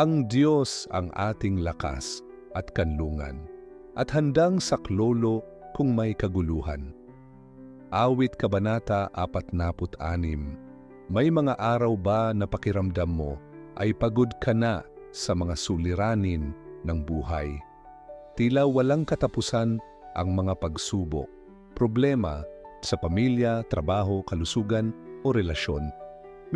Ang Diyos ang ating lakas at kanlungan at handang saklolo kung may kaguluhan. Awit Kabanata 46 May mga araw ba na pakiramdam mo ay pagod ka na sa mga suliranin ng buhay? Tila walang katapusan ang mga pagsubok, problema sa pamilya, trabaho, kalusugan o relasyon.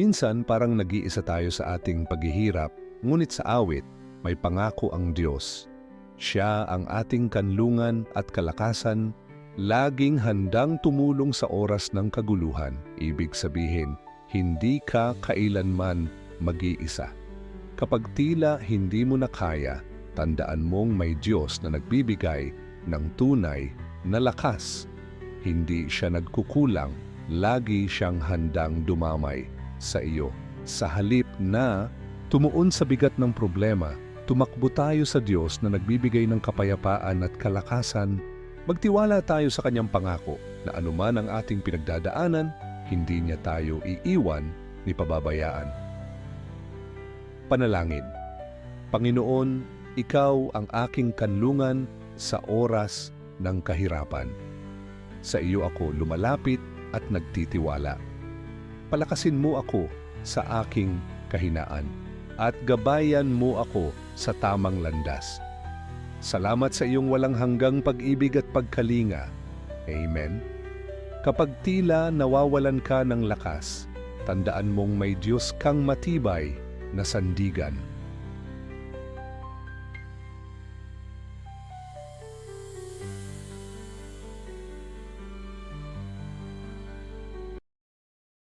Minsan parang nag-iisa tayo sa ating paghihirap, ngunit sa awit may pangako ang Diyos. Siya ang ating kanlungan at kalakasan, laging handang tumulong sa oras ng kaguluhan. Ibig sabihin, hindi ka kailanman mag-iisa. Kapag tila hindi mo na kaya, tandaan mong may Diyos na nagbibigay ng tunay na lakas. Hindi siya nagkukulang, lagi siyang handang dumamay sa iyo. Sa halip na tumuon sa bigat ng problema, tumakbo tayo sa Diyos na nagbibigay ng kapayapaan at kalakasan. Magtiwala tayo sa kanyang pangako na anuman ang ating pinagdadaanan, hindi niya tayo iiwan ni pababayaan. Panalangin Panginoon, Ikaw ang aking kanlungan sa oras ng kahirapan. Sa iyo ako lumalapit at nagtitiwala. Palakasin mo ako sa aking kahinaan at gabayan mo ako sa tamang landas. Salamat sa iyong walang hanggang pag-ibig at pagkalinga. Amen. Kapag tila nawawalan ka ng lakas, tandaan mong may Diyos kang matibay na sandigan